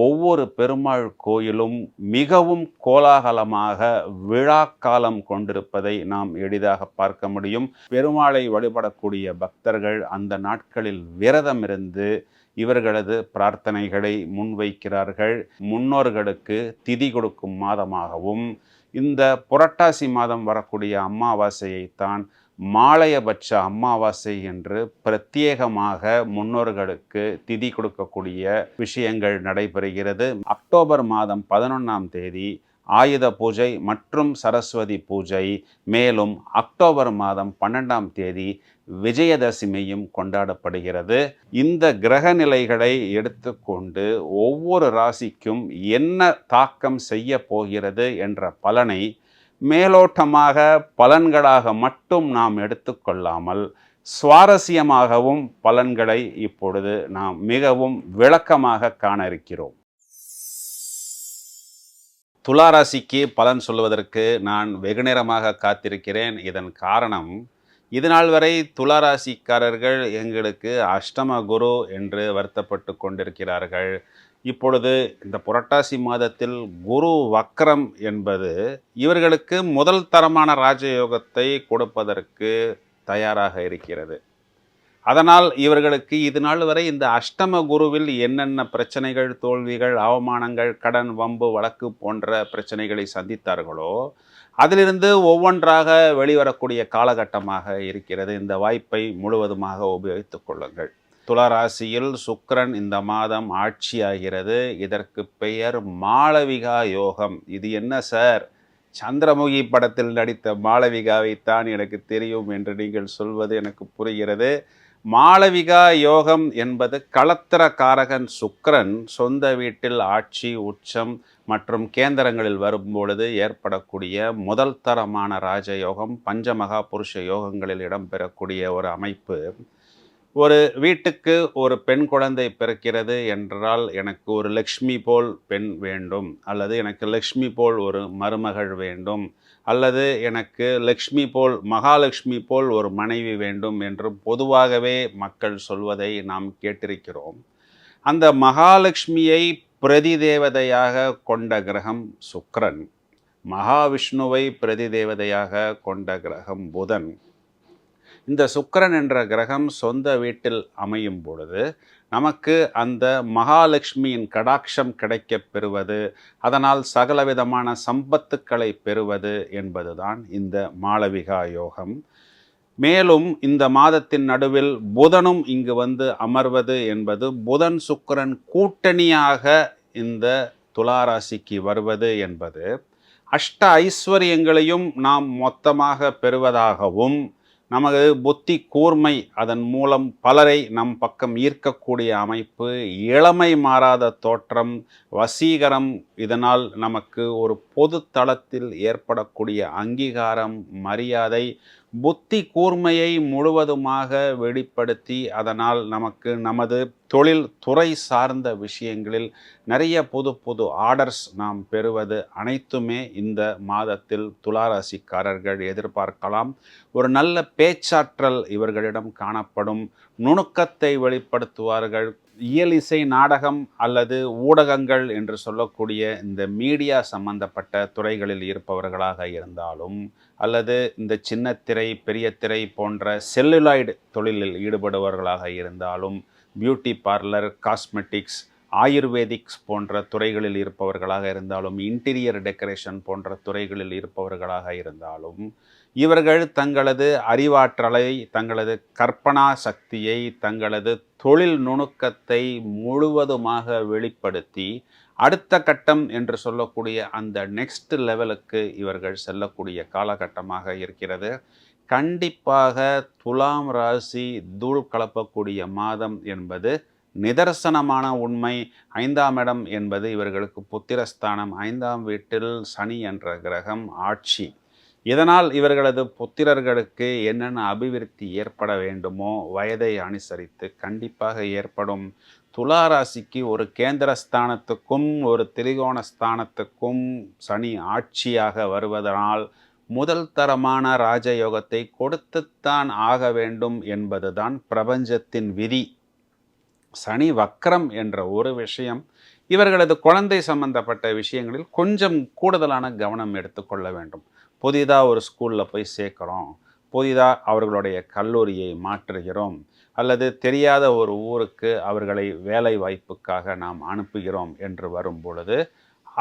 ஒவ்வொரு பெருமாள் கோயிலும் மிகவும் கோலாகலமாக விழாக்காலம் கொண்டிருப்பதை நாம் எளிதாக பார்க்க முடியும். பெருமாளை வழிபடக்கூடிய பக்தர்கள் அந்த நாட்களில் விரதம் இருந்து இவர்களது பிரார்த்தனைகளை முன்வைக்கிறார்கள். முன்னோர்களுக்கு திதி கொடுக்கும் மாதமாகவும் இந்த புரட்டாசி மாதம் வரக்கூடிய அமாவாசையைத்தான் மாலையபட்ச அமாவாசை என்று பிரத்யேகமாக முன்னோர்களுக்கு திதி கொடுக்கக்கூடிய விஷயங்கள் நடைபெறுகிறது. அக்டோபர் மாதம் பதினொன்றாம் தேதி ஆயுத பூஜை மற்றும் சரஸ்வதி பூஜை. மேலும் அக்டோபர் மாதம் பன்னெண்டாம் தேதி விஜயதசமியும் கொண்டாடப்படுகிறது. இந்த கிரக நிலைகளை எடுத்துக்கொண்டு ஒவ்வொரு ராசிக்கும் என்ன தாக்கம் செய்ய போகிறது என்ற பலனை மேலோட்டமாக பலன்களாக மட்டும் நாம் எடுத்துக்கொள்ளாமல் சுவாரஸ்யமாகவும் பலன்களை இப்பொழுது நாம் மிகவும் விளக்கமாக காண இருக்கிறோம். துளாராசிக்கு பலன் சொல்வதற்கு நான் வெகு நேரமாக காத்திருக்கிறேன். இதன் காரணம் இதுநாள் வரை துளாராசிக்காரர்கள் எங்களுக்கு அஷ்டம குரு என்று வருத்தப்பட்டு கொண்டிருக்கிறார்கள். இப்பொழுது இந்த புரட்டாசி மாதத்தில் குரு வக்ரம் என்பது இவர்களுக்கு முதல் தரமான ராஜயோகத்தை கொடுப்பதற்கு தயாராக இருக்கிறது. அதனால் இவர்களுக்கு இது நாள் வரை இந்த அஷ்டம குருவில் என்னென்ன பிரச்சனைகள் தோல்விகள் அவமானங்கள் கடன் வம்பு வழக்கு போன்ற பிரச்சனைகளை சந்தித்தார்களோ அதிலிருந்து ஒவ்வொன்றாக வெளிவரக்கூடிய காலகட்டமாக இருக்கிறது. இந்த வாய்ப்பை முழுவதுமாக உபயோகித்து கொள்ளுங்கள். துளராசியில் சுக்கரன் இந்த மாதம் ஆட்சியாகிறது. இதற்கு பெயர் மாளவிகா யோகம். இது என்ன சார்? சந்திரமுகி படத்தில் நடித்த மாளவிகாவைத்தான் எனக்கு தெரியும் என்று நீங்கள் சொல்வது எனக்கு புரிகிறது. மாளவிகா யோகம் என்பது களத்திரக்காரகன் சுக்கரன் சொந்த வீட்டில் ஆட்சி உச்சம் மற்றும் கேந்திரங்களில் வரும்பொழுது ஏற்படக்கூடிய முதல் தரமான ராஜயோகம் பஞ்சமகா புருஷ யோகங்களில் இடம்பெறக்கூடிய ஒரு அமைப்பு. ஒரு வீட்டுக்கு ஒரு பெண் குழந்தை பிறக்கிறது என்றால் எனக்கு ஒரு லக்ஷ்மி போல் பெண் வேண்டும் அல்லது எனக்கு லக்ஷ்மி போல் ஒரு மருமகள் வேண்டும் அல்லது எனக்கு லக்ஷ்மி போல் மகாலட்சுமி போல் ஒரு மனைவி வேண்டும் என்று பொதுவாகவே மக்கள் சொல்வதை நாம் கேட்டிருக்கிறோம். அந்த மகாலட்சுமியை பிரதி தேவதையாக கொண்ட கிரகம் சுக்ரன் மகாவிஷ்ணுவை பிரதி தேவதையாக கொண்ட கிரகம் புதன். இந்த சுக்கரன் என்ற கிரகம் சொந்த வீட்டில் அமையும் பொழுது நமக்கு அந்த மகாலட்சுமியின் கடாட்சம் கிடைக்கப் பெறுவது அதனால் சகலவிதமான சம்பத்துக்களை பெறுவது என்பதுதான் இந்த மாளவிகா யோகம். மேலும் இந்த மாதத்தின் நடுவில் புதனும் இங்கு வந்து அமர்வது என்பது புதன் சுக்கிரன் கூட்டணியாக இந்த துளாராசிக்கு வருவது என்பது அஷ்ட ஐஸ்வர்யங்களையும் நாம் மொத்தமாக பெறுவதாகவும் நமது புத்தி கூர்மை அதன் மூலம் பலரை நம் பக்கம் ஈர்க்கக்கூடிய அமைப்பு இளமை மாறாத தோற்றம் வசீகரம் இதனால் நமக்கு ஒரு பொது தளத்தில் ஏற்படக்கூடிய அங்கீகாரம் மரியாதை புத்தி கூர்மையை முழுவதுமாக வெளிப்படுத்தி அதனால் நமக்கு நமது தொழில் துறை சார்ந்த விஷயங்களில் நிறைய புது புது ஆர்டர்ஸ் நாம் பெறுவது அனைத்துமே இந்த மாதத்தில் துளாராசிக்காரர்கள் எதிர்பார்க்கலாம். ஒரு நல்ல பேச்சாற்றல் இவர்களிடம் காணப்படும். நுணுக்கத்தை வெளிப்படுத்துவார்கள். இயல் இசை நாடகம் அல்லது ஊடகங்கள் என்று சொல்லக்கூடிய இந்த மீடியா சம்பந்தப்பட்ட துறைகளில் இருப்பவர்களாக இருந்தாலும் அல்லது இந்த சின்ன திரை பெரிய திரை போன்ற செல்லுலாய்டு தொழிலில் ஈடுபடுபவர்களாக இருந்தாலும் பியூட்டி பார்லர் காஸ்மெட்டிக்ஸ் ஆயுர்வேதிக்ஸ் போன்ற துறைகளில் இருப்பவர்களாக இருந்தாலும் இன்டீரியர் டெக்கரேஷன் போன்ற துறைகளில் இருப்பவர்களாக இருந்தாலும் இவர்கள் தங்களது அறிவாற்றலை தங்களது கற்பனா சக்தியை தங்களது தொழில் நுணுக்கத்தை முழுவதுமாக வெளிப்படுத்தி அடுத்த கட்டம் என்று சொல்லக்கூடிய அந்த நெக்ஸ்ட் லெவலுக்கு இவர்கள் செல்லக்கூடிய காலகட்டமாக இருக்கிறது. கண்டிப்பாக துலாம் ராசி தூள் கலப்பக்கூடிய மாதம் என்பது நிதர்சனமான உண்மை. ஐந்தாம் இடம் என்பது இவர்களுக்கு புத்திரஸ்தானம். ஐந்தாம் வீட்டில் சனி என்ற கிரகம் ஆட்சி. இதனால் இவர்களது புத்திரர்களுக்கு என்னென்ன அபிவிருத்தி ஏற்பட வேண்டுமோ வயதை அனுசரித்து கண்டிப்பாக ஏற்படும். துலா ராசிக்கு ஒரு கேந்திரஸ்தானத்துக்கும் ஒரு திரிகோண ஸ்தானத்துக்கும் சனி ஆட்சியாக வருவதனால் முதல் தரமான ராஜயோகத்தை கொடுத்துத்தான் ஆக வேண்டும் என்பதுதான் பிரபஞ்சத்தின் விதி. சனி வக்ரம் என்ற ஒரு விஷயம் இவர்களது குழந்தை சம்பந்தப்பட்ட விஷயங்களில் கொஞ்சம் கூடுதலான கவனம் எடுத்துக்கொள்ள வேண்டும். புதிதாக ஒரு ஸ்கூலில் போய் சேர்க்குறோம். புதிதாக அவர்களுடைய கல்லூரியை மாற்றுகிறோம். அல்லது தெரியாத ஒரு ஊருக்கு அவர்களை வேலை வாய்ப்புக்காக நாம் அனுப்புகிறோம் என்று வரும் பொழுது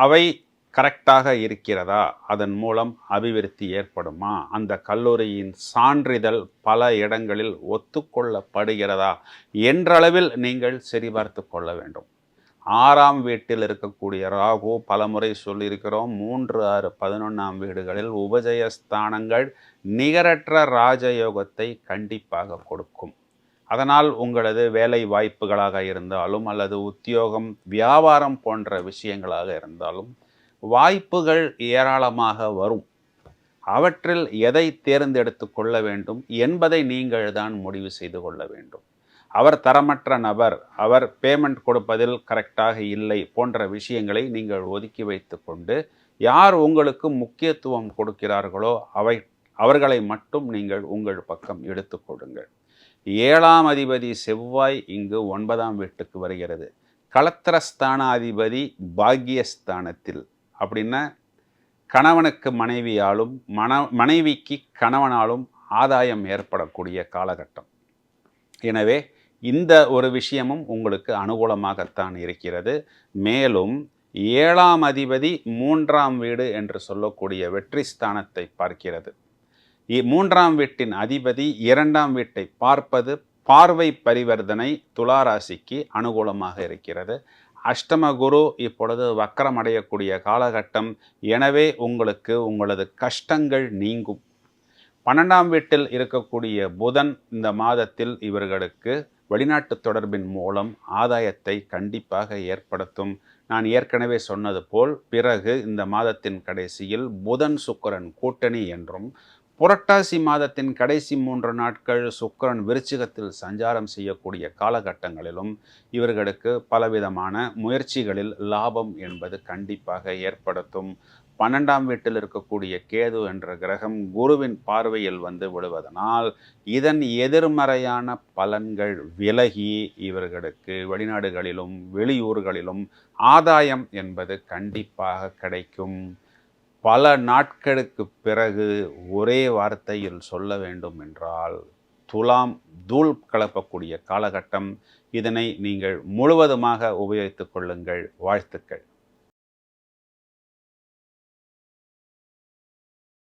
அவை கரெக்டாக இருக்கிறதா? அதன் மூலம் அபிவிருத்தி ஏற்படுமா? அந்த கல்லூரியின் சான்றிதழ் பல இடங்களில் ஒத்துக்கொள்ளப்படுகிறதா? என்றளவில் நீங்கள் சரிபார்த்து கொள்ள வேண்டும். ஆறாம் வீட்டில் இருக்கக்கூடிய ராகு பலமுறை சொல்லியிருக்கிறோம். மூன்று ஆறு பதினொன்றாம் வீடுகளில் உபஜயஸ்தானங்கள் நிகரற்ற ராஜயோகத்தை கண்டிப்பாக கொடுக்கும். அதனால் உங்களது வேலை வாய்ப்புகளாக இருந்தாலும் அல்லது உத்தியோகம் வியாபாரம் போன்ற விஷயங்களாக இருந்தாலும் வாய்ப்புகள் ஏராளமாக வரும். அவற்றில் எதை தேர்ந்தெடுத்து கொள்ள வேண்டும் என்பதை நீங்கள் தான் முடிவு செய்து கொள்ள வேண்டும். அவர் தரமற்ற நபர் அவர் பேமெண்ட் கொடுப்பதில் கரெக்டாக இல்லை போன்ற விஷயங்களை நீங்கள் ஒதுக்கி வைத்து கொண்டு யார் உங்களுக்கு முக்கியத்துவம் கொடுக்கிறார்களோ அவை அவர்களை மட்டும் நீங்கள் உங்கள் பக்கம் எடுத்துக்கொள்ளுங்கள் ஏழாம் அதிபதி செவ்வாய் இங்கு ஒன்பதாம் வீட்டுக்கு வருகிறது. களத்திரஸ்தான அதிபதி பாக்கியஸ்தானத்தில் அப்படின்னா கணவனுக்கு மனைவியாலும் மன மனைவிக்கு கணவனாலும் ஆதாயம் ஏற்படக்கூடிய காலகட்டம். எனவே இந்த ஒரு விஷயமும் உங்களுக்கு அனுகூலமாகத்தான் இருக்கிறது. மேலும் ஏழாம் அதிபதி மூன்றாம் வீடு என்று சொல்லக்கூடிய வெற்றி ஸ்தானத்தை பார்க்கிறது. இ- மூன்றாம் வீட்டின் அதிபதி இரண்டாம் வீட்டை பார்ப்பது பார்வை பரிவர்த்தனை துளாராசிக்கு அனுகூலமாக இருக்கிறது. அஷ்டம குரு இப்பொழுது வக்கரம் அடையக்கூடிய காலகட்டம். எனவே உங்களுக்கு உங்களது கஷ்டங்கள் நீங்கும். பன்னெண்டாம் வீட்டில் இருக்கக்கூடிய புதன் இந்த மாதத்தில் இவர்களுக்கு வெளிநாட்டு தொடர்பின் மூலம் ஆதாயத்தை கண்டிப்பாக ஏற்படுத்தும். நான் ஏற்கனவே சொன்னது போல் பிறகு இந்த மாதத்தின் கடைசியில் புதன் சுக்கரன் கூட்டணி என்றும் புரட்டாசி மாதத்தின் கடைசி மூன்று நாட்கள் சுக்கிரன் விருச்சிகத்தில் சஞ்சாரம் செய்யக்கூடிய காலகட்டங்களிலும் இவர்களுக்கு பலவிதமான முயற்சிகளில் லாபம் என்பது கண்டிப்பாக ஏற்படுத்தும். பன்னெண்டாம் வீட்டில் இருக்கக்கூடிய கேது என்ற கிரகம் குருவின் பார்வையில் வந்து விடுவதனால் இதன் எதிர்மறையான பலன்கள் விலகி இவர்களுக்கு வெளிநாடுகளிலும் வெளியூர்களிலும் ஆதாயம் என்பது கண்டிப்பாக கிடைக்கும். பல நாட்களுக்கு பிறகு ஒரே வார்த்தையில் சொல்ல வேண்டும் என்றால் துலாம் தூள் கலப்பக்கூடிய காலகட்டம் இதனை நீங்கள் முழுவதுமாக உபயோகித்துக் கொள்ளுங்கள். வாழ்த்துக்கள்.